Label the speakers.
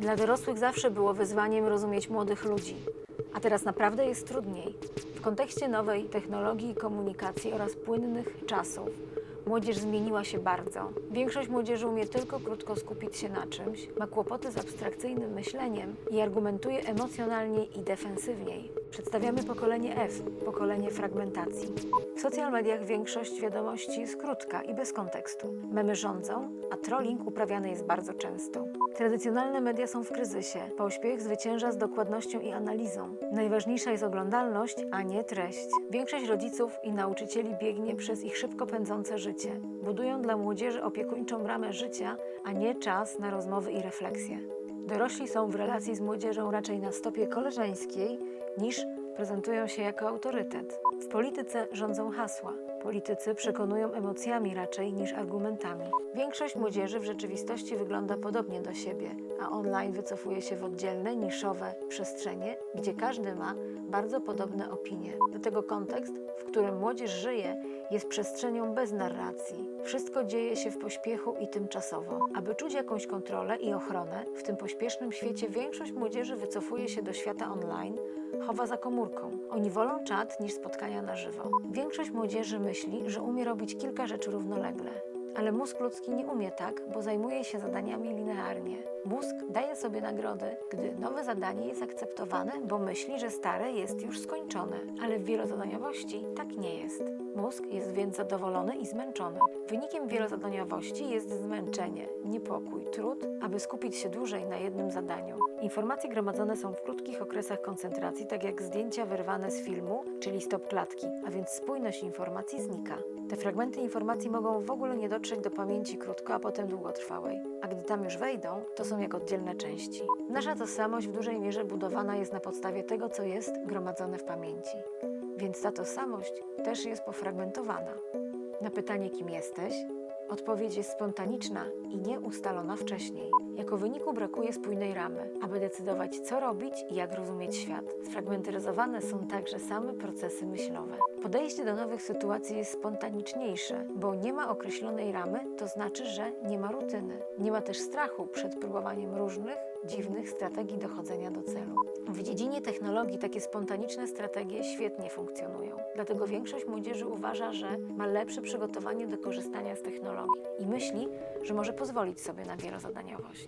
Speaker 1: Dla dorosłych zawsze było wyzwaniem rozumieć młodych ludzi, a teraz naprawdę jest trudniej. W kontekście nowej technologii i komunikacji oraz płynnych czasów młodzież zmieniła się bardzo. Większość młodzieży umie tylko krótko skupić się na czymś, ma kłopoty z abstrakcyjnym myśleniem i argumentuje emocjonalnie i defensywniej. Przedstawiamy pokolenie F, pokolenie fragmentacji. W social mediach większość wiadomości jest krótka i bez kontekstu. Memy rządzą, a trolling uprawiany jest bardzo często. Tradycjonalne media są w kryzysie. Pośpiech zwycięża z dokładnością i analizą. Najważniejsza jest oglądalność, a nie treść. Większość rodziców i nauczycieli biegnie przez ich szybko pędzące życie. Budują dla młodzieży opiekuńczą ramę życia, a nie czas na rozmowy i refleksje. Dorośli są w relacji z młodzieżą raczej na stopie koleżeńskiej niż prezentują się jako autorytet. W polityce rządzą hasła. Politycy przekonują emocjami raczej niż argumentami. Większość młodzieży w rzeczywistości wygląda podobnie do siebie, a online wycofuje się w oddzielne, niszowe przestrzenie, gdzie każdy ma bardzo podobne opinie. Do tego kontekst, w którym młodzież żyje, jest przestrzenią bez narracji. Wszystko dzieje się w pośpiechu i tymczasowo. Aby czuć jakąś kontrolę i ochronę, w tym pośpiesznym świecie większość młodzieży wycofuje się do świata online, chowa za komórką. Oni wolą czat niż spotkania na żywo. Większość młodzieży myśli, że umie robić kilka rzeczy równolegle. Ale mózg ludzki nie umie tak, bo zajmuje się zadaniami linearnie. Mózg daje sobie nagrody, gdy nowe zadanie jest akceptowane, bo myśli, że stare jest już skończone. Ale w wielozadaniowości tak nie jest. Mózg jest więc zadowolony i zmęczony. Wynikiem wielozadaniowości jest zmęczenie, niepokój, trud, aby skupić się dłużej na jednym zadaniu. Informacje gromadzone są w krótkich okresach koncentracji, tak jak zdjęcia wyrwane z filmu, czyli stop klatki, a więc spójność informacji znika. Te fragmenty informacji mogą w ogóle nie dotrzeć do pamięci krótko, a potem długotrwałej. A gdy tam już wejdą, to są jak oddzielne części. Nasza tożsamość w dużej mierze budowana jest na podstawie tego, co jest gromadzone w pamięci. Więc ta tożsamość też jest pofragmentowana. Na pytanie, kim jesteś, odpowiedź jest spontaniczna i nieustalona wcześniej. Jako wyniku brakuje spójnej ramy, aby decydować, co robić i jak rozumieć świat. Sfragmentaryzowane są także same procesy myślowe. Podejście do nowych sytuacji jest spontaniczniejsze, bo nie ma określonej ramy, to znaczy, że nie ma rutyny. Nie ma też strachu przed próbowaniem różnych, dziwnych strategii dochodzenia do celu. W dziedzinie technologii takie spontaniczne strategie świetnie funkcjonują. Dlatego większość młodzieży uważa, że ma lepsze przygotowanie do korzystania z technologii i myśli, że może pozwolić sobie na wielozadaniowość.